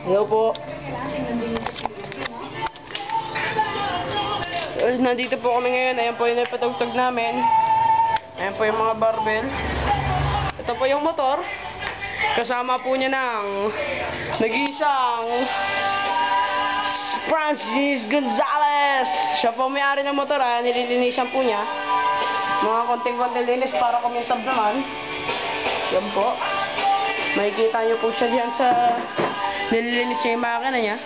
Hello po. Nandito po kami ngayon. Ayan po yung napatugtog namin. Ayan po yung mga barbell. Ito po yung motor. Kasama po niya ng nag-iisang Francis Gonzalez. Siya po may-ari ng motor. Ah. Nililinisan po niya. Mga konting-konting linis para kumintab naman. Yan po. Makikita niyo po siya diyan sa nililinis niya yung makina niya.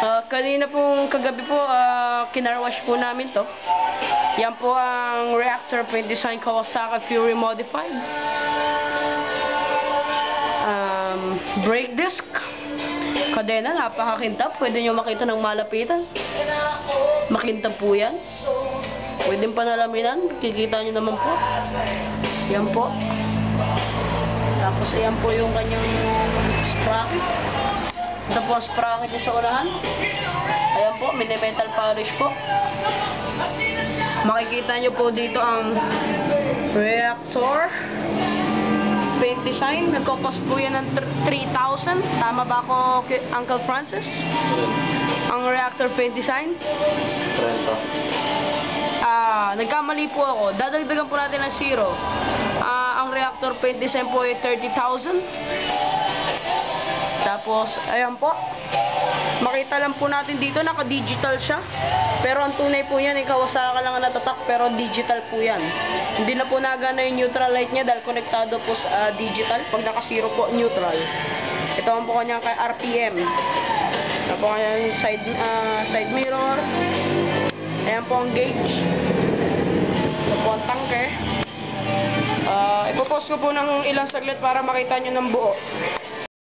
Ah, kanina pong kagabi po, uh, kinarwash po namin to. Yan po ang Reactor Paint Design Kawasaki Fury Modified. Um, brake disc. Kadena, napakakintab. Pwede nyo makita ng malapitan. Makintab po yan. Pwede pa nalaminan. Kikita nyo naman po. Yan po. Tapos ayan po yung kanyang sprocket. Po ang sprocket niya sa unahan. Ayan po, mini-metal polish po. Makikita nyo po dito ang reactor paint design. Nagkakos po yan ng tr- 3,000. Tama ba ako, Uncle Francis? Ang reactor paint design. 30. Ah, nagkamali po ako. Dadagdagan po natin ng zero. Ah, ang reactor paint design po ay 30,000. Tapos, ayan po. Makita lang po natin dito, naka-digital siya. Pero ang tunay po yan, ikaw sa lang ang natatak, pero digital po yan. Hindi na po nagana yung neutral light niya dahil konektado po sa ah, digital. Pag naka-zero po, neutral. Ito ang po kanyang kay RPM. Ito po kanyang side, ah, side mirror. Ayan po ang gauge. Ito po ang tangke. Ah, ipopost ko po ng ilang saglit para makita nyo ng buo.